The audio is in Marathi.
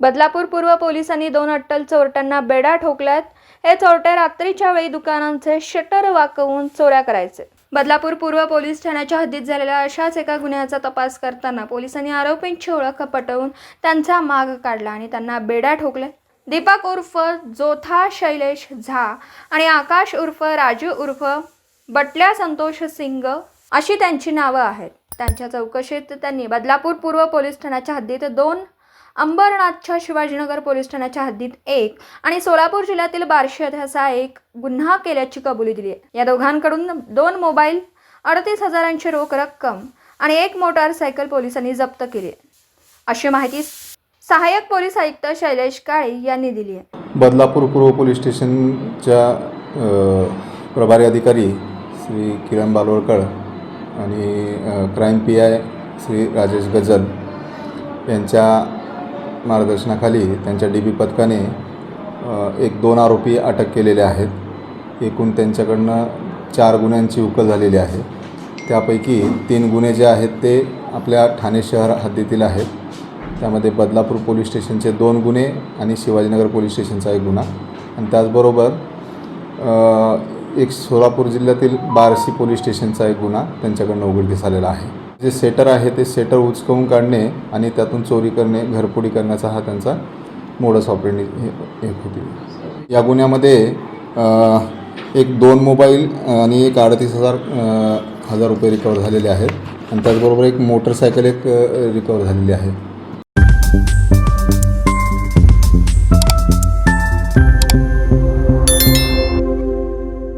बदलापूर पूर्व पोलिसांनी दोन अट्टल चोरट्यांना बेडा ठोकल्यात. हे चोरटे रात्रीच्या वेळी दुकानांचे शटर वाकवून चोऱ्या करायचे. बदलापूर पूर्व पोलीस ठाण्याच्या हद्दीत झालेल्या अशाच एका गुन्ह्याचा तपास करताना पोलिसांनी आरोपींची ओळख पटवून त्यांचा माग काढला आणि त्यांना बेड्या ठोकले दीपक उर्फ जोथा शैलेश झा आणि आकाश उर्फ राजू उर्फ बटल्या संतोष सिंग अशी त्यांची नावं आहेत. त्यांच्या चौकशीत त्यांनी बदलापूर पूर्व पोलीस ठाण्याच्या हद्दीत दोन अंबरनाथच्या शिवाजीनगर पोलीस ठाण्याच्या हद्दीत एक आणि सोलापूर जिल्ह्यातील बार्शी असा एक गुन्हा केल्याची कबुली दिली आहे. या दोघांकडून दोन मोबाईल अडतीस हजारांची रोख रक्कम आणि एक मोटारसायकल पोलिसांनी जप्त केली आहे. अशी माहिती सहाय्यक पोलीस आयुक्त शैलेश काळे यांनी दिली आहे. बदलापूर पूर्व पोलीस स्टेशनच्या प्रभारी अधिकारी श्री किरण बालोरकर आणि crime P I Shri Rajesh Gajal यांच्या मार्गदर्शनाखाली त्यांच्या डी बी पथकाने एक दोन आरोपी अटक केलेले आहेत. एकूण त्यांच्याकडनं चार गुन्ह्यांची उकल झालेली आहे. त्यापैकी तीन गुन्हे जे आहेत ते आपल्या ठाणे शहर हद्दीतील आहेत. त्यामध्ये बदलापूर पोलीस स्टेशनचे दोन गुन्हे आणि शिवाजीनगर पोलीस स्टेशनचा एक गुन्हा. आणि त्याचबरोबर एक सोलापूर जिल्ह्यातील बारसी पोलीस स्टेशनचा एक गुन्हा त्यांच्याकडनं उघडकीस आलेला आहे. जे सेटर आहे ते सेटर उचकवून काढणे आणि त्यातून चोरी करणे घरफोडी करण्याचा हा त्यांचा मोडस ऑपरेंडी हे एक होती. या गुन्ह्यामध्ये एक दोन मोबाईल आणि एक अडतीस हजार हजार रुपये रिकवर झालेले आहेत. आणि त्याचबरोबर एक मोटरसायकल एक रिकवर झालेली आहे.